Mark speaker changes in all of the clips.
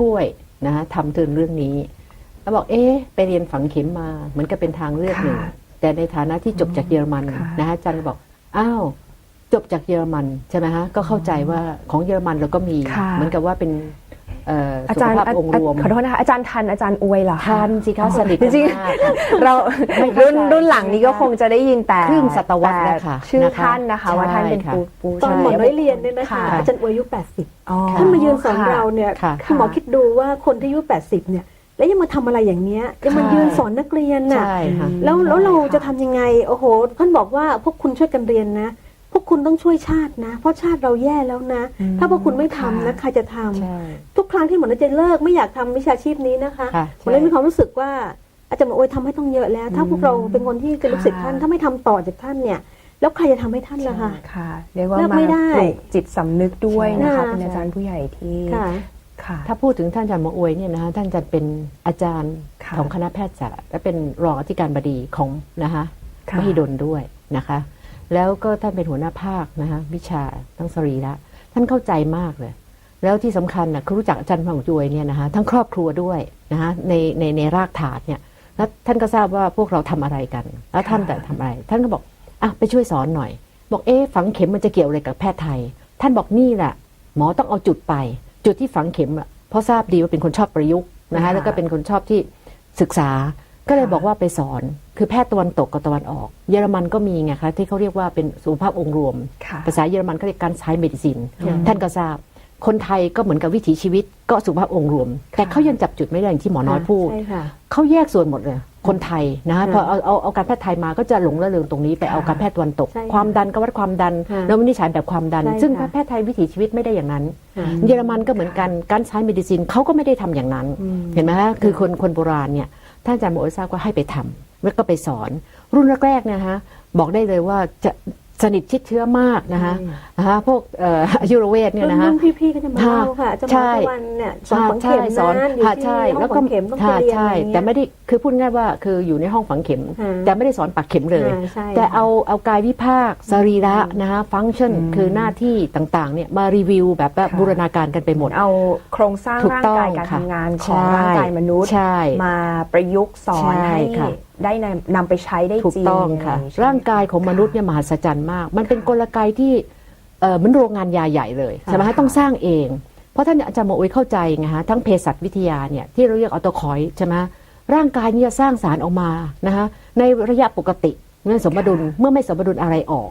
Speaker 1: ป่วยนะฮะทำถึงเรื่องนี้แล้วบอกเอ๊ะไปเรียนฝังเข็มมาเหมือนกับเป็นทางเลือกหนึ่ง
Speaker 2: ค่ะ
Speaker 1: แต่ในฐานะที่จบจากเยอรมัน
Speaker 2: ค่ะ
Speaker 1: นะฮะอาจารย์ก็บอกอ้าวจบจากเยอรมันใช่ไหมฮะก็เข้าใจว่าของเยอรมันเราก็มี
Speaker 2: ค่ะ
Speaker 1: เหมือนกับว่าเป็นเอ่อ
Speaker 2: อา
Speaker 1: สุ
Speaker 2: จา
Speaker 1: ข
Speaker 2: รย์
Speaker 1: ภาพองค์รวม
Speaker 2: ขอโทษนะคะอาจารย์ทันอาจารย์อวยเหรอคะ
Speaker 1: ทานสิคะสนิท
Speaker 2: จริง
Speaker 1: กันมากค่ะ
Speaker 2: ๆเรา
Speaker 1: ไม่เข้าใจ
Speaker 2: รุ่นรุ่นหลังนี้ก็คงจะได้ยินแต่
Speaker 1: ครึ่งศตวรรษแล้วค่ะ
Speaker 2: แต่ชื่อ
Speaker 1: นะคะ
Speaker 2: ท่านนะคะว่าท่านเป็น
Speaker 1: ใช่ค่ะ
Speaker 2: ปูปู
Speaker 3: ตอนหมอ
Speaker 2: ใช่
Speaker 3: น้อยเรียนเนี่ยนะคะ
Speaker 2: ค่ะ
Speaker 3: อาจารย์อวยอายุ 80
Speaker 2: อ๋อ
Speaker 3: ท่านมายืนสอน
Speaker 2: ค่ะ
Speaker 3: เราเนี่ย
Speaker 1: ค่ะ
Speaker 3: คือหมอคิดดูว่าคนที่อายุ 80 เนี่ยแล้วยังมาทำอะไรอย่างเนี้ยยังมา
Speaker 2: ค่ะ
Speaker 3: ยืนสอนนักเรียนน่ะ
Speaker 1: ใช่ค่ะ
Speaker 3: แล้วแล้วเรา
Speaker 2: ใช่ค่ะ
Speaker 3: จะทำยังไงโอ้โหท่านบอกว่าพวกคุณช่วยกันเรียนนะ พวกคุณต้องช่วยชาตินะ เพราะชาติเราแย่แล้วนะ ถ้าพวกคุณไม่ทำนะใครจะทำ
Speaker 1: ใช่
Speaker 3: ทุกครั้งที่หมอน้อยจะเลิกไม่อยากทำวิชาชีพนี้นะคะ
Speaker 1: ค่ะ
Speaker 3: หมอน้อยมีความรู้สึกว่าอาจารย์บอกโอ้ยทำให้ต้องเยอะแล้ว ถ้าพวกเราเป็นคนที่เป็นลูกศิษย์ท่านถ้าไม่ทำต่อจากท่านเนี่ยแล้วใครจะทำให้ท่านล่ะคะ
Speaker 2: ค่ะเรียกว่า
Speaker 3: เลิก
Speaker 2: มา
Speaker 3: ไม่ได้
Speaker 2: ปลุกจิตสำนึกด้วยนะคะ
Speaker 3: ค่ะ
Speaker 2: เป็นอาจารย์ผู้ใหญ่ที่
Speaker 3: ค่ะ
Speaker 2: ค่ะ
Speaker 1: ถ้าพูดถึงท่านอาจารย์หมออวยเนี่ยนะคะท่านจะเป็นอาจารย์
Speaker 2: ค่ะ
Speaker 1: ของคณะแพทยศาสตร์และเป็นรองอธิการบดีของนะคะ
Speaker 2: ค่ะ
Speaker 1: มหิดลด้วยนะคะ แล้วก็ท่านเป็นหัวหน้าภาคนะคะวิชาทั้งสรีระท่านเข้าใจมากเลย แล้วที่สำคัญนะคือรู้จักอาจารย์หมออวยเนี่ยนะคะทั้งครอบครัวด้วยนะคะในในในรากฐานเนี่ยแล้วท่านก็ทราบว่าพวกเราทำอะไรกัน แล้วท่านแต่ทำอะไร ท่านก็บอกอะไปช่วยสอนหน่อย บอกเอ๊ะฝังเข็มมันจะเกี่ยวอะไรกับแพทย์ไทย ท่านบอกนี่แหละหมอต้องเอาจุดไป จุดที่ฝังเข็มอะเพราะทราบดีว่าเป็นคนชอบประยุกต์นะคะ
Speaker 2: ค่ะ
Speaker 1: แล้วก็เป็นคนชอบที่ศึกษา ก็เลย
Speaker 2: ค่ะ
Speaker 1: บอกว่าไปสอนคือแพทย์ตะวันตกกับตะวันออก เยอรมันก็มีไงคะที่เขาเรียกว่าเป็นสุขภาพองค์รวม
Speaker 2: ค่ะ
Speaker 1: ภาษาเยอรมันเขาเรียกการใช้เมดิซิน
Speaker 3: อืม
Speaker 1: ท่านก็ทราบ คนไทยก็เหมือนกับวิถีชีวิตก็สุขภาพองค์รวม แต่เขายังจับจุดไม่ได้อย่างที่หมอน้อยพูด
Speaker 3: ใช่ค่ะ
Speaker 1: เขาแยกส่วนหมดเลยคนไทยนะ
Speaker 3: ค่ะ
Speaker 1: พอเอาเอาเอาการแพทย์ไทยมาก็จะหลงระเริงตรงนี้ไป
Speaker 2: ค่ะ
Speaker 1: เอาการแพทย์ตะวันตก
Speaker 3: ใช่ค่ะ
Speaker 1: ความดันก็วัดความดัน
Speaker 3: ค่ะ
Speaker 1: แล้ววินิจฉัยแบบความดัน
Speaker 3: ใช่
Speaker 1: ซึ่ง
Speaker 3: ค่ะ
Speaker 1: แพทย์ไทยวิถีชีวิตไม่ได้อย่างนั้น
Speaker 3: ค่ะ
Speaker 1: เยอรมันก็เหมือนกันการใช้เมดิซินเขาก็ไม่ได้ทำอย่างนั้น
Speaker 3: อืม
Speaker 1: เห็นไหมฮะคือคนคนโบราณเนี่ย ท่านอาจารย์โมเอทราก็ให้ไปทำแล้วก็ไปสอน รุ่นแรกๆเนี่ยนะฮะบอกได้เลยว่าจะ สนิทชิดเชื้อมากนะฮะ
Speaker 3: อืม
Speaker 1: นะฮะพวกเอ่ออายุรเวทเนี่ย
Speaker 3: รุ่น
Speaker 1: นะฮะ
Speaker 3: รุ่นพี่ๆก็จะมาเล่าค่ะอาจะ
Speaker 1: ใช่
Speaker 3: มาทุกวันเนี่ยสอนฝังเข็ม
Speaker 1: ใช่สอน
Speaker 3: นะอยู่
Speaker 1: ค่ะ
Speaker 3: ที่
Speaker 1: ใช่
Speaker 3: ห้อง
Speaker 1: แล้วก็
Speaker 3: ฝังเข็มต้องไป
Speaker 1: ค่ะ
Speaker 3: เรียน
Speaker 1: ใช่
Speaker 3: อะไรเงี้ย
Speaker 1: แต่ไม่ได้คือพูดง่ายว่าคืออยู่ในห้องฝังเข็ม
Speaker 3: ค่ะ
Speaker 1: แต่ไม่ได้สอนปักเข็มเลย
Speaker 3: อ่าใช่
Speaker 1: แต่เอาเอากายวิภาคสรีระนะฮะฟังก์ชัน
Speaker 2: อืม
Speaker 1: คือหน้าที่ต่างๆเนี่ยมารีวิวแบบว่า
Speaker 2: ค่ะ
Speaker 1: บูรณาการกันไปหมด
Speaker 2: เอาโครงสร้าง
Speaker 1: ถูก
Speaker 2: ร่าง
Speaker 1: ต้อง
Speaker 2: กายการ
Speaker 1: ค่ะ
Speaker 2: ทำงานของ
Speaker 1: ใช่
Speaker 2: ร่างกายมนุษย์
Speaker 1: ใช่
Speaker 2: มาประยุกต์สอน
Speaker 1: ใช่
Speaker 2: ให้
Speaker 1: ค่ะ
Speaker 2: ได้นำนำไปใช้ได้
Speaker 1: ถูก
Speaker 2: จริง
Speaker 1: ต้องค่ะ
Speaker 2: ใช่ไหม
Speaker 1: ร่างกายของมนุษย์เนี่ยมหัศจรรย์มาก มันเป็นกลไกที่เอ่อเหมือนโรงงานยาใหญ่เลยใช่ไหม
Speaker 2: ค่ะ
Speaker 1: ฮะต้องสร้างเอง เพราะท่านอาจารย์หมออุยเข้าใจไงฮะทั้งเภสัชวิทยาเนี่ยที่เราเรียกออโตคอยใช่ไหมร่างกายนี่จะสร้างสารออกมานะคะในระยะปกติเมื่อสมดุลเมื่อไม่สมดุลอะไรออก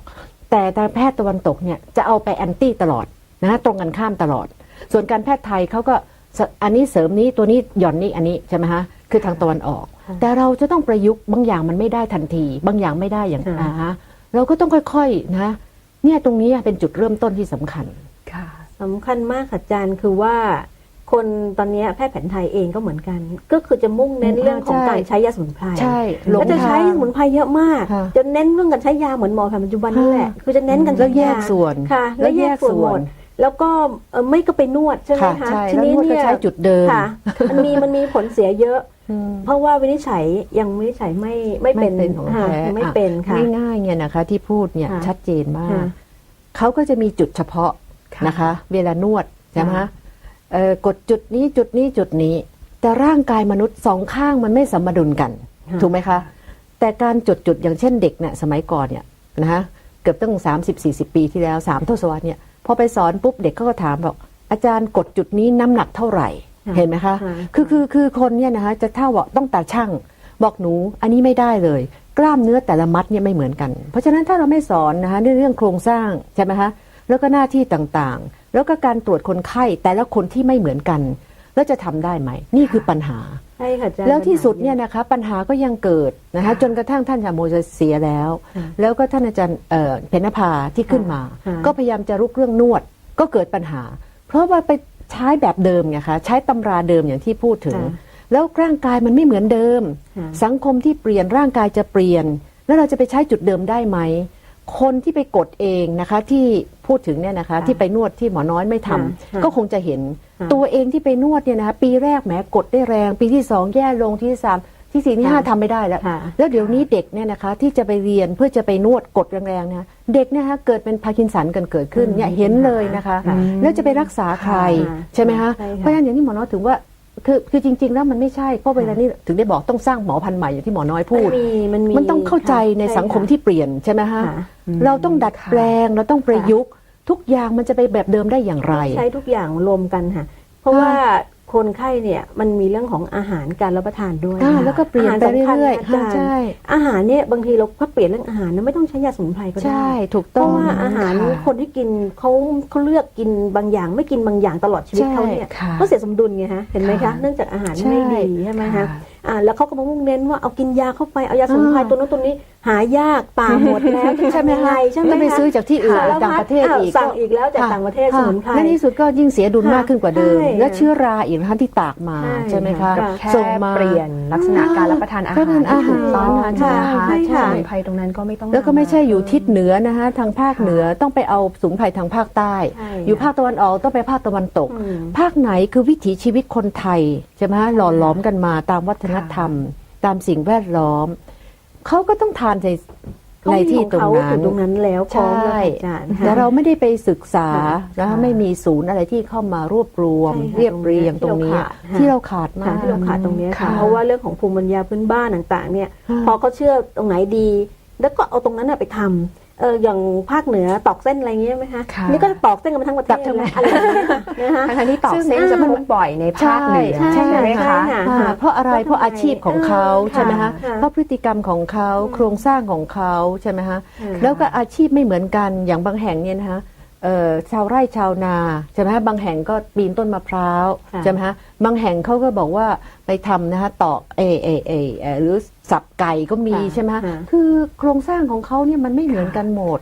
Speaker 1: แต่การแพทย์ตะวันตกเนี่ยจะเอาไปแอนตี้ตลอดนะฮะตรงกันข้ามตลอด ส่วนการแพทย์ไทยเขาก็สอันนี้เสริมนี้ตัวนี้หย่อนนี้อันนี้ใช่ไหมฮะ คือทางตะวันออก
Speaker 3: ค่ะ
Speaker 1: แต่เราจะต้องประยุกต์บางอย่างมันไม่ได้ทันที บางอย่างไม่ได้อย่าง
Speaker 3: ค่ะ
Speaker 1: อ่าฮะเราก็ต้องค่อยๆนะเนี่ยตรงนี้เป็นจุดเริ่มต้นที่สำคัญ
Speaker 2: ค่ะ
Speaker 3: สำคัญมากค่ะอาจารย์คือว่าคนตอนนี้แพทย์แผนไทยเองก็เหมือนกัน ก็คือจะมุ่งเน้น
Speaker 1: อืม
Speaker 3: เรื่องของ
Speaker 1: ใช่
Speaker 3: การใช้ยาสมุนไพร
Speaker 1: ใช่หล
Speaker 3: ก็
Speaker 1: ง
Speaker 3: จะใช้
Speaker 1: ทาง
Speaker 3: สมุนไพรเยอะมาก
Speaker 1: ค่ะ
Speaker 3: จะเน้นเรื่องการใช้ยาเหมือนหมอแผนปัจจุบันนี่แหละ
Speaker 1: ค่ะ
Speaker 3: คือจะเน้นกัน
Speaker 1: แล้วแยก
Speaker 3: ใช้า
Speaker 1: ส่วน
Speaker 3: ค่ะ แล้วแยกส่วนหมด แล้วก็เอ่อไม่ก็ไปนวดใช่ไหม
Speaker 1: ค่ะ
Speaker 3: คะ
Speaker 1: ใช่
Speaker 3: ที
Speaker 1: แล้ว
Speaker 3: นี้
Speaker 1: นวดก็
Speaker 3: เนี่ย
Speaker 1: ใช้จุดเดิม
Speaker 3: ค่ะ มันมีมันมีผลเสียเยอะ
Speaker 1: อืม
Speaker 3: เพราะว่าวินิจฉัยยังวินิจฉัยไม่ไม่เป็น
Speaker 1: ไม่เป็นของ
Speaker 3: ค่ะ
Speaker 1: แท้
Speaker 3: ยังไม่เป็นค่ะ
Speaker 1: อ่ง่ายๆเนี่ยนะคะที่พูดเนี่ย
Speaker 3: ค่ะ
Speaker 1: ชัดเจนมาก
Speaker 3: ค่ะ
Speaker 1: เขาก็จะมีจุดเฉพาะ
Speaker 2: ค่ะ
Speaker 1: นะคะ เวลานวดใช่ไหม
Speaker 3: ค่ะ
Speaker 1: คะเอ่อกดจุดนี้จุดนี้จุดนี้ แต่ร่างกายมนุษย์สองข้างมันไม่สมดุลกัน
Speaker 3: ค่ะ
Speaker 1: ถูกไหมคะ แต่การจุดจุดอย่างเช่นเด็กเนี่ยสมัยก่อนเนี่ยนะคะเกือบตั้ง 30 40 ปีที่แล้วสามทศวรรษเนี่ยพ อไปสอนปุ๊บเด็กเขาก็ถามบอกอาจารย์กดจุดนี้น้ำหนักเท่าไหร่
Speaker 3: ค่ะ
Speaker 1: เห็นไหมคะ
Speaker 3: ค่ะ
Speaker 1: คือคือคือคนเนี่ยนะคะจะเท่าบอกต้องตาช่างบอกหนูอันนี้ไม่ได้เลย กล้ามเนื้อแต่ละมัดเนี่ยไม่เหมือนกัน เพราะฉะนั้นถ้าเราไม่สอนนะคะในเรื่องโครงสร้างใช่ไหมคะแล้วก็หน้าที่ต่างๆ แล้วก็การตรวจคนไข้แต่ละคนที่ไม่เหมือนกัน แล้วจะทำได้ไหม นี่คือปัญหา
Speaker 3: ใช่ค่ะอาจารย์
Speaker 1: แล้วที่สุดเนี่ยนะคะปัญหาก็ยังเกิดนะคะจนกระทั่งท่านชาโมจะเสียแล้ว
Speaker 3: ค่ะ
Speaker 1: แล้วก็ท่านอาจารย์เอ่อเพญนภาที่ขึ้นมา
Speaker 3: ค่ะ
Speaker 1: ก็พยายามจะรุกเรื่องนวดก็เกิดปัญหา เพราะว่าไปใช้แบบเดิมไงคะใช้ตำราเดิมอย่างที่พูดถึง
Speaker 3: ค่ะ
Speaker 1: แล้วร่างกายมันไม่เหมือนเดิม
Speaker 3: ค่ะ
Speaker 1: สังคมที่เปลี่ยนร่างกายจะเปลี่ยน แล้วเราจะไปใช้จุดเดิมได้ไหม คนที่ไปกดเองนะคะที่พูดถึงเนี่ยนะคะที่ไปนวดที่หมอน้อยไม่ทำ
Speaker 3: ค่ะ
Speaker 1: ก็คงจะเห็น
Speaker 3: ค่ะ
Speaker 1: ตัวเองที่ไปนวดเนี่ยนะคะปีแรกแหมกดได้แรง ปีที่สองแย่ลงที่สามที่สี่ที่ห้า
Speaker 3: ค่ะ
Speaker 1: ทำไม่ได้แล้ว
Speaker 3: ค่ะ
Speaker 1: แล้วเดี๋ยวนี้เด็กเนี่ยนะคะที่จะไปเรียนเพื่อจะไปนวดกดแรงๆนะเด็กเนี่ยฮะเกิดเป็นพาร์กินสันกันเกิดขึ้นเนี่ยเห็นเลยนะคะ
Speaker 2: ค่ะ
Speaker 1: แล้วจะไปรักษาใคร
Speaker 3: ค่ะ
Speaker 1: ใช่ไหมฮะ
Speaker 3: ใช่ค่ะ
Speaker 1: เพราะฉะนั้นอย่างที่หมอน้อยถึงว่า คือคือจริง ๆ แล้วมันไม่ใช่เพราะเวลานี้ถึงได้บอกต้องสร้างหมอพันธุ์ใหม่อย่างที่หมอน้อยพูด
Speaker 3: มันมีมันมี
Speaker 1: มันต้องเข้าใจในสังคมที่เปลี่ยนใช่ไหมฮะ
Speaker 3: ค่ะ
Speaker 1: เราต้องดัดแปลงเราต้องประยุกต์ ทุกอย่างมันจะไปแบบเดิมได้อย่างไร
Speaker 3: ใช้ทุกอย่างรวมกันค่ะ เพราะว่า คนไข้เนี่ยมันมีเรื่องของอาหารการรับประทานด้วย
Speaker 1: อ่าแล้วก็เปลี่ยนไปเรื่อยๆ
Speaker 3: อาหารสำคัญนะอาจารย์
Speaker 1: ใช่
Speaker 3: อาหารเนี่ยบางทีเราก็เปลี่ยนเรื่องอาหารนะไม่ต้องใช้ยาสมุนไพรก็ได้
Speaker 1: ใช่ถูก
Speaker 3: เพ
Speaker 1: ต้อ
Speaker 3: ราะ
Speaker 1: ง
Speaker 3: ว่าอาหาร
Speaker 2: ค่ะ
Speaker 3: คนที่กินเขาเขาเลือกกินบางอย่าง ไม่กินบางอย่างตลอดชีวิต
Speaker 1: ใช่
Speaker 3: เขาเนี่ย
Speaker 2: ค่ะ
Speaker 3: ก็เสียสมดุลไงฮะเห็นไหมคะ
Speaker 2: ค่ะ
Speaker 3: เนื่องจากอาหาร
Speaker 1: ใช่
Speaker 3: ไม่ดีใช่ไหมคะ
Speaker 2: ค่ะ
Speaker 3: อ่าแล้วเขาก็มามุ่งเน้นว่าเอากินยาเข้าไปเอายาสมุนไพร
Speaker 1: อ่า
Speaker 3: ตัวนั้นตัวนี้ หายากป่าหมดแล้วจะ
Speaker 1: ใช่ไหม
Speaker 3: ทำยัง
Speaker 1: คะ
Speaker 3: ไงใช่ไหม
Speaker 1: แล้วไป
Speaker 3: คะ
Speaker 1: ซื้อจากที่อื่น
Speaker 3: สาร
Speaker 1: ต่าง
Speaker 3: พัด
Speaker 1: ประเทศ
Speaker 3: อ้าว
Speaker 1: อีก
Speaker 3: สั่งอีกแล้วจาก
Speaker 1: ค่ะ
Speaker 3: ต่างประเทศสมุนไพร
Speaker 1: และในที่สุดก็ยิ่งเสียดุล
Speaker 3: ค่ะ
Speaker 1: มากขึ้นกว่าเดิม
Speaker 3: ใช่
Speaker 1: และเชื้อราอีกนะคะที่ตากมา
Speaker 3: ใช่
Speaker 1: ใช่ไหมคะ
Speaker 3: ค่ะ
Speaker 2: แค่
Speaker 1: ส่งมา
Speaker 2: เปลี่ยนลักษณะการรับประทานอา
Speaker 1: รับประ
Speaker 2: หาร
Speaker 1: ทาน
Speaker 2: ที่ถูกต้อง
Speaker 1: อาหาร
Speaker 2: ใช่ไหม
Speaker 3: ใช่
Speaker 2: คะ
Speaker 3: ค่ะ
Speaker 2: สมุนไพรตรงนั้นก็ไม่ต้อง
Speaker 1: แล้วก็ไม่ใช่อยู่ทิศ
Speaker 2: น
Speaker 1: เหนือนะคะทางภาคเหนือต้องไปเอาสมุนไพรทางภาคใต้
Speaker 3: ใช่
Speaker 1: อยู่ภาคตะวันออกต้องไปภาคตะวันตก
Speaker 3: อืม
Speaker 1: ภาคไหนคือวิถีชีวิตคนไทยใช่ไหมฮะหล่อหลอมกันมาตามวัฒนธรรม ตามสิ่งแวดล้อม เขาก็ต้องทานใน
Speaker 3: เขา
Speaker 1: ใน
Speaker 3: มี
Speaker 1: ที่
Speaker 3: ของ
Speaker 1: ตรง
Speaker 3: เขา
Speaker 1: นั้
Speaker 3: ถึ
Speaker 1: น
Speaker 3: งตรงนั้นแล้วพร้อมแล้ว
Speaker 1: ใช่
Speaker 3: อาจารย์
Speaker 1: แต่เราไม่ได้ไปศึกษา
Speaker 3: ค่ะ
Speaker 1: นะคะไม่มีศูนย์อะไรที่เข้ามารวบรวม
Speaker 3: ใช่ค่ะ
Speaker 1: เรียบเรียงตรงนี้
Speaker 3: ที่
Speaker 1: ที่
Speaker 3: เรา
Speaker 1: เรา
Speaker 3: ขา
Speaker 1: ขา
Speaker 3: ด
Speaker 1: ดมา
Speaker 3: ค่ะ
Speaker 1: ก
Speaker 3: ที่เราขาดตรงเนี้ยค่ะ
Speaker 2: ค่ะ
Speaker 3: เพราะว่าเรื่องของภูมิปัญญาพื้นบ้านต่าง ๆ เนี่ย
Speaker 1: ค่ะ
Speaker 3: พอเขาเชื่อตรงไหนดี แล้วก็เอาตรงนั้นน่ะไปทำ เอออย่างภาคเหนือตอกเส้นอะไรเงี้ยไหมคะ
Speaker 2: ค่ะ
Speaker 3: นี่ก็จะตอกเส้นกันมาทั้งประเทศ
Speaker 1: ตอกทั้ง
Speaker 3: เลยอะไรอย่างเงี้ยนะคะ
Speaker 2: ทั้งๆที่ตอก
Speaker 1: ซึ่ง
Speaker 2: เส้นจะพบบ่อยในภาคเหนือ
Speaker 3: ใช่
Speaker 2: ใช่ไหม
Speaker 3: ใช่
Speaker 2: คะ
Speaker 3: ค่ะ
Speaker 1: อ่าเพราะอะไร
Speaker 3: ก็ทำไม
Speaker 1: เพราะอาชีพของเขา
Speaker 3: เออ
Speaker 1: ใช่ไหมคะ
Speaker 3: ค่ะ
Speaker 1: เพราะพฤติกรรมของเขาโครงสร้างของเขาใช่ไหมคะ
Speaker 3: ค่ะ
Speaker 1: แล้วก็อาชีพไม่เหมือนกันอย่างบางแห่งเนี่ยนะคะเอ่อ ชาวไร่ชาวนาใช่ไหมคะบางแห่งก็ปีนต้นมะพร้าว
Speaker 3: ค่ะ
Speaker 1: ใช่ไหมคะบางแห่งเขาก็บอกว่าไปทำนะคะตอกเอเอเอเอ่อหรือสับไก่ก็มี
Speaker 3: ค่ะ
Speaker 1: ใช่ไหมคะ
Speaker 3: ค่ะ
Speaker 1: คือโครงสร้างของเขาเนี่ยมันไม่เหมือนกันหมด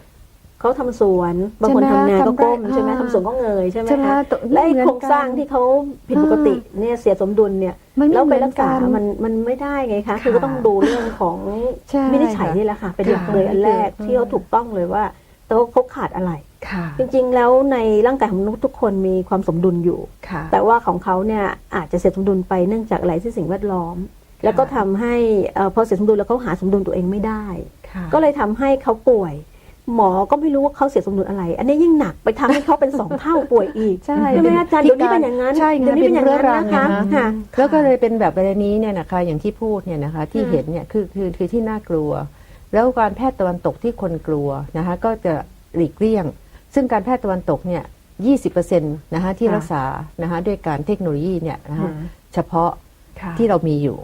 Speaker 3: เขาทำสวนบางคน
Speaker 1: ใช่
Speaker 3: ทำ
Speaker 1: ไหม
Speaker 3: นาก็
Speaker 1: ทำไร่
Speaker 3: ก้มใช่ไหม
Speaker 1: อ่า
Speaker 3: ทำสวนก็เงยใช่ไหม
Speaker 1: ใช่ไหม
Speaker 3: คะ
Speaker 1: ตัว
Speaker 3: และไอ้
Speaker 1: ไม่เหมือน
Speaker 3: โครงสร้าง
Speaker 1: กัน
Speaker 3: ที่เขาผิดปกติเนี่ยเสียสมดุลเนี่ย
Speaker 1: มันไม่
Speaker 3: แล้ว
Speaker 1: เห
Speaker 3: ไป
Speaker 1: มือน
Speaker 3: รักษา
Speaker 1: กัน
Speaker 3: มันมันไม่ได้ไงคะคือ
Speaker 2: ค่ะ
Speaker 3: ก็ต้องดูเรื่องของ
Speaker 1: ใช่
Speaker 3: วินิจฉัยนี่แหละค่ะ เป็นหลัก
Speaker 1: ค่ะ
Speaker 3: เลยอันแรก
Speaker 1: คือ
Speaker 3: ที่เขาถูกต้องเลยว่าแต่ว่าเขาขาดอะไร
Speaker 2: ค่ะ
Speaker 3: จริงๆ แล้วในร่างกายของมนุษย์ทุกคนมีความสมดุลอยู่
Speaker 2: ค่ะ
Speaker 3: แต่ว่าของเขาเนี่ยอาจจะเสียสมดุลไปเนื่องจากอะไรที่สิ่งแวดล้อม แล้วก็ทำให้เอ่อพอเสียสมดุลแล้วเขาหาสมดุลตัวเองไม่ได้
Speaker 2: ค่ะ
Speaker 3: ก็เลยทำให้เขาป่วย หมอก็ไม่รู้ว่าเขาเสียสมดุลอะไร อันนี้ยิ่งหนักไปทำให้เขาเป็นสองเท่าป่วยอีก
Speaker 1: ใช่
Speaker 3: ใช่ไหมอาจารย์เดี๋ยวนี้เป็นอย่างนั้น
Speaker 1: ใช่ไง
Speaker 3: เดี๋ยวนี้เป็นอย่างนั้น
Speaker 1: เรื้อรัง
Speaker 3: นะคะ
Speaker 1: ไงฮะ
Speaker 3: ค่ะ
Speaker 1: แล้วก็เลยเป็นแบบประเด็นนี้เนี่ยนะคะอย่างที่พูดเนี่ยนะคะที่
Speaker 3: อืม
Speaker 1: เห็นเนี่ยคือคือคือที่น่ากลัว แล้วการแพทย์ตะวันตกที่คนกลัวนะคะก็จะหลีกเลี่ยง ซึ่งการแพทย์ตะวันตกเนี่ย20%นะคะที่
Speaker 3: ค่ะ
Speaker 1: รักษานะคะด้วยการเทคโนโลยีเนี่ยนะคะ
Speaker 3: ค่ะ
Speaker 1: เฉพาะ
Speaker 2: ค่ะ
Speaker 1: ที่เรามีอยู่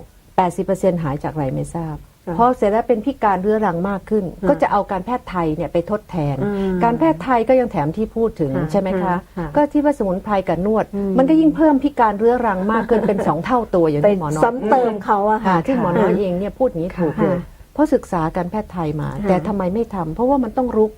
Speaker 1: 80%หายจากอะไรไม่ทราบ
Speaker 3: ค่ะ
Speaker 1: พอเสร็จแล้วเป็นพิการเรื้อรังมากขึ้น
Speaker 3: ค่ะ
Speaker 1: ก็จะเอาการแพทย์ไทยเนี่ยไปทดแทน
Speaker 3: อืม
Speaker 1: การแพทย์ไทยก็ยังแถมที่พูดถึง
Speaker 3: ค่ะ
Speaker 1: ใช่ไหมคะ
Speaker 3: ค่ะ
Speaker 1: ก็ที่ว่าสมุนไพรกับนวด
Speaker 3: อืม
Speaker 1: มันก็ยิ่งเพิ่มพิการเรื้อรังมากขึ้นเป็นสองเท่าตัวอย่าง
Speaker 3: ไป
Speaker 1: ที่หมอน้อย
Speaker 3: ซ้ำเติมเขาอะ
Speaker 1: ค่ะ
Speaker 3: ค่ะ
Speaker 1: ที่หมอน้อยเองเนี่ยพูดอย่างนี้ถูกเลย
Speaker 3: ค่ะ
Speaker 1: เพราะศึกษาการแพทย์ไทยมา
Speaker 3: ค่ะ
Speaker 1: แต่ทำไมไม่ทำเพราะว่ามันต้องรุก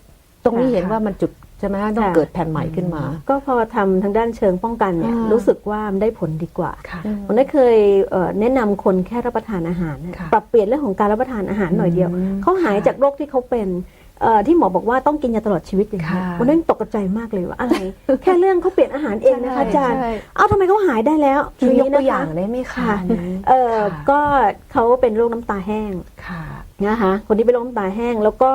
Speaker 1: ตรงนี้
Speaker 3: ค่ะ
Speaker 1: เห็นว่ามันจุด ใช่ไหมฮะต้อง
Speaker 3: ค่ะ
Speaker 1: เกิดแผ่นใหม่ขึ้นมา
Speaker 3: ก็พอทำทางด้านเชิงป้องกันเนี่ย
Speaker 1: อ่ารู้
Speaker 3: รู้สึกว่ามันได้ผลดีกว่า
Speaker 2: ค่ะ
Speaker 3: ผมได้เคยเอ่อแนะนำคนแค่รับประทานอาหารนะ
Speaker 2: ค่ะ
Speaker 3: ปรับเปลี่ยนเรื่องของการรับประทานอาหารหน่อยเดียว
Speaker 2: อืม
Speaker 3: เขาหาย
Speaker 2: ค่ะ
Speaker 3: จากโรคที่เขาเป็นเอ่อที่หมอบอกว่าต้องกินยาตลอดชีวิตอย่างนี้
Speaker 2: ค่ะ
Speaker 3: มันนั่งตกใจมากเลยว่าอะไร แค่เรื่องเขาเปลี่ยนอาหารเองนะคะอาจารย์
Speaker 1: ใช่
Speaker 3: เอ้าทำไมเขาหายได้แล้ว
Speaker 2: ช่วยยกตัว
Speaker 3: นะคะ
Speaker 2: อย่างได้ไหมคะ
Speaker 3: ค่ะ
Speaker 2: อันนี้
Speaker 3: เออ
Speaker 2: ค่ะ
Speaker 3: ก็เขาเป็นโรคน้ำตาแห้ง
Speaker 2: ค่ะ
Speaker 3: นะคะคนที่เป็นโรคน้ำตาแห้ง แล้วก็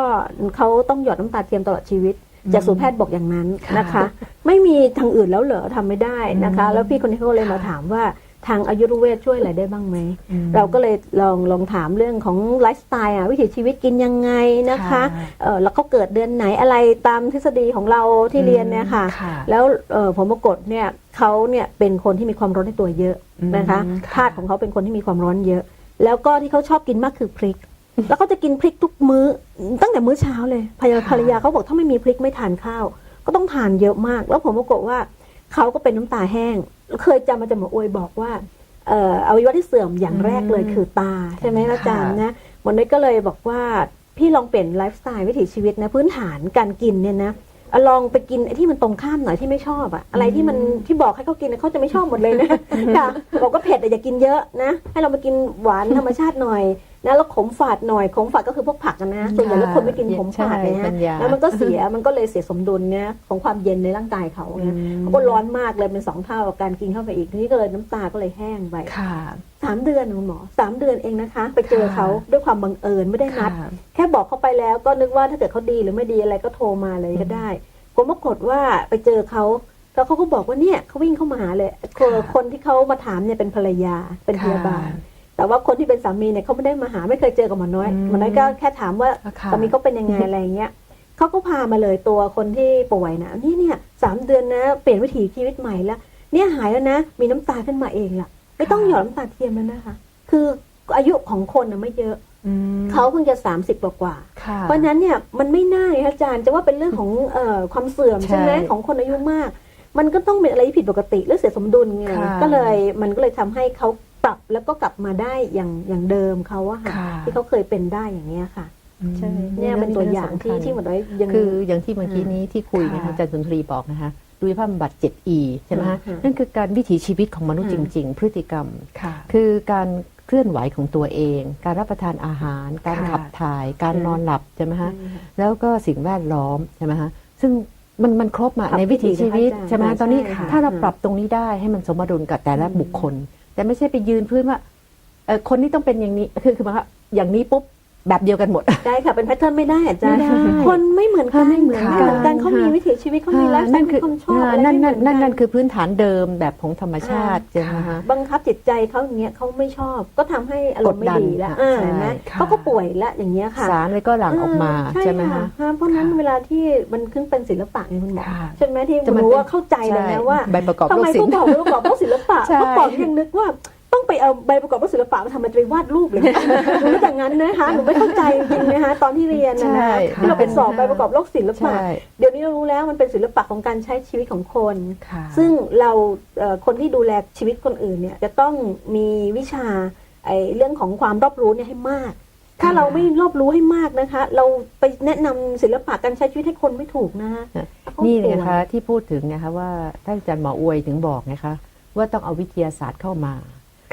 Speaker 3: เขาต้องหยอดน้ำตาเทียมตลอดชีวิต จากสูตรแพทย์บอกอย่างนั้น
Speaker 2: ค่ะ
Speaker 3: นะคะ ไม่มีทางอื่นแล้วเหรอทำไม่ได้นะคะ
Speaker 2: อืม
Speaker 3: แล้วพี่คนนี้เขาก็เลยมา
Speaker 2: ค่ะ
Speaker 3: ถามว่าทางอายุรเวทช่วยอะไรได้บ้างไหม
Speaker 2: อืม
Speaker 3: เราก็เลยลองลองถามเรื่องของไลฟ์สไตล์อะวิถีชีวิตกินยังไงนะคะ
Speaker 2: ค่ะ
Speaker 3: เออแล้วเขาเกิดเดือนไหนอะไรตามทฤษฎีของเราที่เรียนเนี่ยค่ะ
Speaker 2: ค่ะ
Speaker 3: แล้วเอ่อผลปรากฏเนี่ยเขาเนี่ยเป็นคนที่มีความร้อนในตัวเยอะนะคะ
Speaker 2: อืมค่ะ
Speaker 3: ธาตุของเขาเป็นคนที่มีความร้อนเยอะ แล้วก็ที่เขาชอบกินมากคือพริก แล้วเขาจะกินพริกทุกมื้อ ตั้งแต่มื้อเช้าเลยภรรยา
Speaker 2: ค่ะ
Speaker 3: ภรรยาเขาบอกถ้าไม่มีพริกไม่ทานข้าว ก็ต้องทานเยอะมาก แล้วผมปรากฏว่าเขาก็เป็นน้ำตาแห้ง เคยจำมาจากหมออวยบอกว่าเอ่ออวัยวะที่เสื่อมอย่างแรกเลยคือตา ใช่ไหมอาจารย์นะหมอน้อยก็เลยบอกว่าพี่ลองเปลี่ยนไลฟ์สไตล์วิถีชีวิตนะพื้นฐานการกินเนี่ยนะเอาลองไปกินไอ้ที่มันตรงข้ามหน่อยที่ไม่ชอบอะอะไรที่มันที่บอกให้เขากินนะเขาจะไม่ชอบหมดเลยนะค่ะบอกว่าเผ็ดอะอย่ากินเยอะนะ ให้เรามากินหวานธรรมชาติหน่อย นะแล้วขมฝาดหน่อยขมฝาดก็คือพวกผักอะนะส่วนใหญ่แล้วคนไม่กินขมฝาดเลย
Speaker 1: ใช่เป็
Speaker 3: นะ
Speaker 1: นยา
Speaker 3: แล้วมันก็เสียมันก็เลยเสียสมดุลเนี่ยของความเย็นในร่างกายเขาเนี่ยเขาก็ร้อนมากเลยเป็นสองเท่ากับการกินเข้าไปอีกทีนี้ก็เลยน้ำตาก็เลยแห้งไป
Speaker 2: ค่ะ
Speaker 3: สามเดือนนะคุณหมอสามเดือนเองนะคะ ไปเจอเขาด้วยความบังเอิญไม่ได้นัด
Speaker 2: ค่ะ
Speaker 3: แค่บอกเขาไปแล้วก็นึกว่าถ้าเกิดเขาดีหรือไม่ดีอะไรก็โทรมาเลยก็ได้ผมปรากฏว่าไปเจอเขาแล้วเขาก็บอกว่าเนี่ยเขาวิ่งเข้ามาหาเลยคน
Speaker 2: ค่ะ
Speaker 3: คนที่เขามาถามเนี่ยเป็นภรรยาเป็นพยาบาล
Speaker 2: ค่ะ
Speaker 3: แต่ว่าคนที่เป็นสามีเนี่ยเขาไม่ได้มาหาไม่เคยเจอกับหมอน้อย
Speaker 2: อืม
Speaker 3: หมอน้อยก็แค่ถามว่า
Speaker 2: ค่ะ
Speaker 3: สามีเขาเป็นยังไงอะไรเงี้ยเขาก็พามาเลยตัวคนที่ป่วยนะนี่เนี่ยสามเดือนนะเปลี่ยนวิถีชีวิตใหม่แล้วเนี่ยหายแล้วนะ มีน้ำตาขึ้นมาเองล่ะ ไม่ต้องหยอดน้ำตาเทียมแล้วนะคะ คืออายุของคนนะไม่เยอะ
Speaker 2: อืม
Speaker 3: เขาเพิ่งจะสามสิบกว่าๆ
Speaker 2: ค่ะ
Speaker 3: เพราะฉะนั้นเนี่ยมันไม่น่าไงคะอาจารย์จะว่าเป็นเรื่องของเอ่อความเสื่อม
Speaker 1: ใช่
Speaker 3: ใช่ไหมของคนอายุมาก มันก็ต้องเป็นอะไรที่ผิดปกติหรือเสียสมดุลไง
Speaker 2: ค่ะ
Speaker 3: ก็เลยมันก็เลยทำให้เขา ปรับแล้วก็กลับมาได้อย่างอย่างเดิมเขาอะค่ะ
Speaker 2: ค่ะ
Speaker 3: ที่เขาเคยเป็นได้อย่างเนี้ยค่ะ
Speaker 1: ใช่
Speaker 3: เนี่ยเป็นตัวอย่างที่ที่หมดเลยยัง
Speaker 1: คืออย่างที่เมื่อกี้นี้ที่คุยนะคะ
Speaker 2: ค่ะ
Speaker 1: อาจารย์สุนทรีบอกนะคะดูภาพบำบัด 7E ใช่ไหมคะ
Speaker 3: อืม
Speaker 1: นั่นคือการวิถีชีวิตของมนุษย์
Speaker 2: อื
Speaker 1: จ
Speaker 2: ม
Speaker 1: ริง ๆ พฤติกรรม
Speaker 2: ค่ะ
Speaker 1: คือการเคลื่อนไหวของตัวเอง การรับประทานอาหาร การ
Speaker 2: ค่ะ
Speaker 1: ขับถ่าย การ
Speaker 3: อืม
Speaker 1: นอนหลับใช่ไหมฮะ
Speaker 3: อืม
Speaker 1: แล้วก็สิ่งแวดล้อมใช่ไหมฮะซึ่งมันมันครบอะ
Speaker 3: ครับ
Speaker 1: ในวิถีชีวิต
Speaker 3: อาจารย์
Speaker 1: ใช่ไหมฮะ
Speaker 3: ใช่
Speaker 1: ตอนนี้
Speaker 3: ค่ะ
Speaker 1: ถ้าเรา
Speaker 3: อืม
Speaker 1: ปรับตรงนี้ได้ให้มันสมดุลกับแต่ละ
Speaker 3: อืม
Speaker 1: บุคคล แต่ไม่ใช่ไปยืนพื้นว่าเออคนนี้ต้องเป็นอย่างนี้คือคือหมายความว่าอย่างนี้ปุ๊บ แบบเดียวกันหมด
Speaker 3: ได้ค่ะเป็นแพทเทิร์นไม่ได้อาจารย์
Speaker 1: ไม่ได้
Speaker 3: คนไม่เหมือนกัน
Speaker 1: ไม่เหมือนกัน
Speaker 3: ไม่เหมือนกันเขามีวิถีชีวิตเขามีไลฟ์สไต
Speaker 1: นั่น
Speaker 3: ล์
Speaker 1: คือ
Speaker 3: มีความชอบ
Speaker 1: อ่า
Speaker 3: อะไร
Speaker 1: นั่น
Speaker 3: ไม่
Speaker 1: นั่น
Speaker 3: เหมื
Speaker 1: นั่น
Speaker 3: กั
Speaker 1: นั่นคือพื้นฐานเดิมแบบของธรรมชาติ
Speaker 3: อ่า
Speaker 1: ใช่ไหมฮะ
Speaker 3: บังคับจิตใจเขาอย่างเงี้ยเขาไม่ชอบ ก็ทำให้อารมณ์ไม่
Speaker 1: กดดัน
Speaker 3: ดีแล้ว
Speaker 1: ค่ะ
Speaker 3: อ่า
Speaker 1: ใช่
Speaker 3: เห็นไหม
Speaker 2: ค่ะ
Speaker 3: เขาก็ป่วยแล้วอย่างเงี้ยค่ะ
Speaker 1: สารเลยก็หลั่งออกมา
Speaker 3: เใช่
Speaker 1: ไหม
Speaker 3: ค่ะ
Speaker 1: ฮะ
Speaker 3: เพราะฉะนั้น
Speaker 2: ค่ะ
Speaker 3: เวลาที่มันขึ้นเป็นศิลปะไงคุณหมอ
Speaker 2: ค่ะ
Speaker 3: ใช่ไหมที่
Speaker 1: จะมัน
Speaker 3: รู้
Speaker 1: เป็น
Speaker 3: ว่าเข้าใจเลยนะว่า
Speaker 1: ใบประกอบ
Speaker 3: ทำ
Speaker 1: โร
Speaker 3: ไม
Speaker 1: คศิล
Speaker 3: เขา
Speaker 1: ป์
Speaker 3: บอกว่าประกอบโรคศิลปะ
Speaker 1: ใช่
Speaker 3: เมื่อก่อนยังนึกว่าต้อง ไปเอาใบประกอบโรคศิลปะมาทำมันจะไปวาดรูปเลยหนูไม่อย่างนั้นนะคะหนูไม่เข้าใจจริงๆนะคะตอนที่เรียนนะ
Speaker 1: ใช่
Speaker 3: นะที่เราไปสอบใบประกอบโรคศิลปะ
Speaker 1: ใช่
Speaker 3: เดี๋ยวนี้เรารู้แล้วมันเป็นศิลปะของการใช้ชีวิตของคน
Speaker 2: ค่ะ
Speaker 3: ซึ่งเราเอ่อคนที่ดูแลชีวิตคนอื่นเนี่ยจะต้องมีวิชาไอ้เรื่องของความรอบรู้เนี่ยให้มาก ถ้าเราไม่รอบรู้ให้มากนะคะ เราไปแนะนำศิลปะการใช้ชีวิตให้คนไม่ถูกนะคะ
Speaker 1: นี่เลย
Speaker 3: ขา
Speaker 1: นะคะ
Speaker 3: ป่วย
Speaker 1: ที่พูดถึงนะคะว่าท่านอาจารย์หมออวยถึงบอกนะคะว่าต้องเอาวิทยาศาสตร์เข้ามา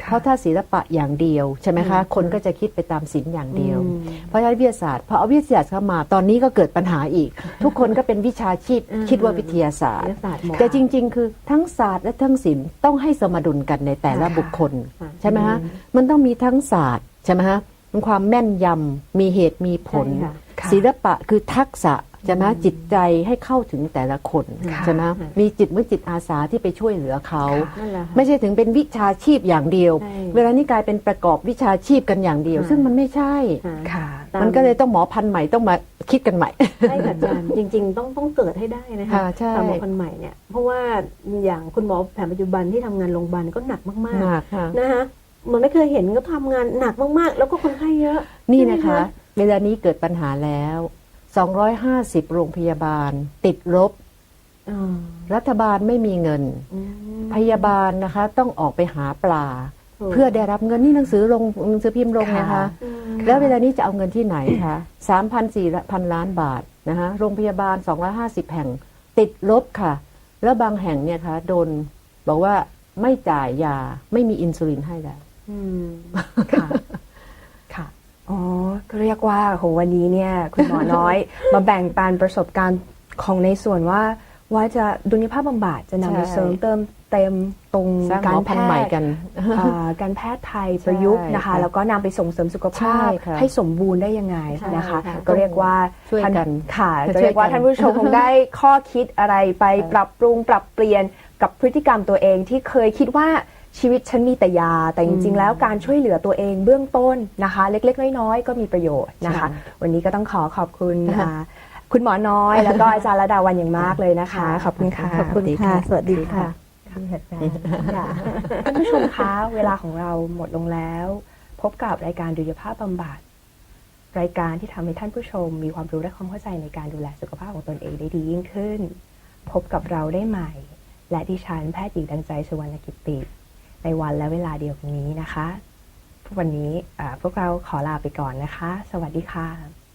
Speaker 1: เพราะถ้าศิลปะอย่างเดียวใช่ไหมคะ
Speaker 3: อืม
Speaker 1: คนก็จะคิดไปตามศิลป์อย่างเดียว
Speaker 3: อืม
Speaker 1: เพราะฉะนั้นวิทยาศาสตร์พอเอาวิทยาศาสตร์เข้ามาตอนนี้ก็เกิดปัญหาอีก ทุกคนก็เป็นวิชาชีพ
Speaker 3: อืม
Speaker 1: คิดว่าวิทยาศาสต
Speaker 3: ศิ
Speaker 1: ร์
Speaker 3: ลปศาสตร์หมด
Speaker 1: แต่จริง ๆ คือทั้งศาสตร์และทั้งศิลป์ต้องให้สมดุลกันในแต่ละ
Speaker 2: ค่ะ
Speaker 1: บุคคล
Speaker 3: ค่ะ
Speaker 1: ใช่ไหมฮะมันต้องมีทั้งศาสตร์ใช่ไหมฮะมีความแม่นยำมีเหตุมีผล
Speaker 3: ใช่ค่ะ
Speaker 2: ค่ะ
Speaker 1: ศิลปะคือทักษะใช่ไหมจิตใจให้เข้าถึงแต่ละคน
Speaker 2: ค่ะ
Speaker 1: ใช่ไหม
Speaker 3: ค่ะ
Speaker 1: มีจิตมือจิตอาสาที่ไปช่วยเหลือเขา
Speaker 3: นั่นแหละค่ะ
Speaker 1: ไม่ใช่ถึงเป็นวิชาชีพอย่างเดียว
Speaker 3: ใช่
Speaker 1: เวลานี้กลายเป็นประกอบวิชาชีพกันอย่างเดียว
Speaker 3: ค่ะ
Speaker 1: ซึ่งมันไม่ใช่
Speaker 3: ค่ะ
Speaker 2: ค่ะ
Speaker 3: ตา
Speaker 1: มันก็เลยต้องหมอพันธุ์ใหม่ต้องมาคิดกันใหม่
Speaker 3: ใช่ค่ะอาจารย์จริง ๆ ต้องต้องเกิดให้ได้นะคะ
Speaker 1: ค่ะใช่
Speaker 3: ตามหมอคนใหม่เนี่ยเพราะว่าอย่างคุณหมอแผนปัจจุบันที่ทำงานโรงพยาบาลก็หนักมาก
Speaker 1: หนักค่ะ
Speaker 3: ๆนะคะเหมันไม่เคยเห็นก็ทำงานหนักมากๆ แล้วก็คนไข้เยอะ
Speaker 1: นี่
Speaker 3: ใช่ไหม
Speaker 1: นะคะ เวลานี้เกิดปัญหาแล้ว 250 โรงพยาบาล ติดลบ
Speaker 3: อ่า
Speaker 1: รัฐบาลไม่มีเงิน
Speaker 3: อืม
Speaker 1: พยาบาลนะคะต้องออกไปหาปลา
Speaker 3: ถูก
Speaker 1: เพื่อได้รับเงินนี่หนังสือลงหนังสือพิมพ์ลงนะคะ
Speaker 2: ค่ะ
Speaker 3: อืม
Speaker 1: แล้วเวลานี้จะเอาเงินที่ไหนคะสามพันสี่พันล้านบาทนะคะโรงพยาบาล 250 แห่ง ติดลบค่ะ แล้วบางแห่งเนี่ยคะโดนบอกว่าไม่จ่ายยาไม่มีอินซูลินให้แล้ว
Speaker 3: อืม
Speaker 2: ค่ะค่ะ อ๋อก็เรียกว่าโหวันนี้เนี่ยคุณหมอน้อย มาแบ่งปันประสบการณ์ของในส่วนว่า ว่าจะดุลยภาพบำบัดจะนำไป
Speaker 1: ใช่
Speaker 2: เสริมเติมเต็มตรง
Speaker 1: สร้างห
Speaker 2: กามร
Speaker 1: อ
Speaker 2: แพ
Speaker 1: พันธุ์ใหม่
Speaker 2: ทย์
Speaker 1: กัน
Speaker 2: อ่าการแพทย์ไทยประยุกต์นะคะ
Speaker 1: ค่ะ
Speaker 2: แล้วก็นำไปส่งเสริมสุข
Speaker 1: ใช่
Speaker 2: ภาพ
Speaker 1: ค่ะ
Speaker 2: ให้สมบูรณ์ได้ยังไง
Speaker 3: ใช่
Speaker 2: นะคะ
Speaker 3: ค่ะ
Speaker 2: ก็เรียกว่า
Speaker 1: ช่วยกัน
Speaker 2: ท่าค่ะ
Speaker 1: ช่วยกัน
Speaker 2: ก็เรียกว่าท่านผู้ชมคงได้ข้อคิดอะไรไป
Speaker 1: ค่ะ
Speaker 2: ปรับปรุงปรับเปลี่ยนกับพฤติกรรมตัวเองที่เคยคิดว่า ชีวิตฉันมีแต่ยา แต่จริง ๆ แล้วการช่วยเหลือตัวเองเบื้องต้นนะคะ เล็ก ๆ น้อย ๆ ก็มีประโยชน์นะคะ วันนี้ก็ต้องขอขอบคุณอ่าคุณหมอน้อยแล้วก็อาจารย์ระดาวันอย่างมากเลยนะคะ ขอบคุณค่ะ
Speaker 3: ขอบคุณค่ะ สวัสดีค่ะ
Speaker 2: ค่ะท่านผู้ชมคะเวลาของเราหมดลงแล้ว พบกับรายการดุลยภาพบำบัดรายการที่ทำให้ท่านผู้ชม มีความรู้และความเข้าใจในการดูแลสุขภาพของตนเองได้ดียิ่งขึ้น พบกับเราได้ใหม่ และดิฉันแพทย์หญิงดังใจสุวรรณกิติ ในวันและเวลาเดียวกันนี้นะคะ วันนี้พวกเราขอลาไปก่อนนะคะ สวัสดีค่ะ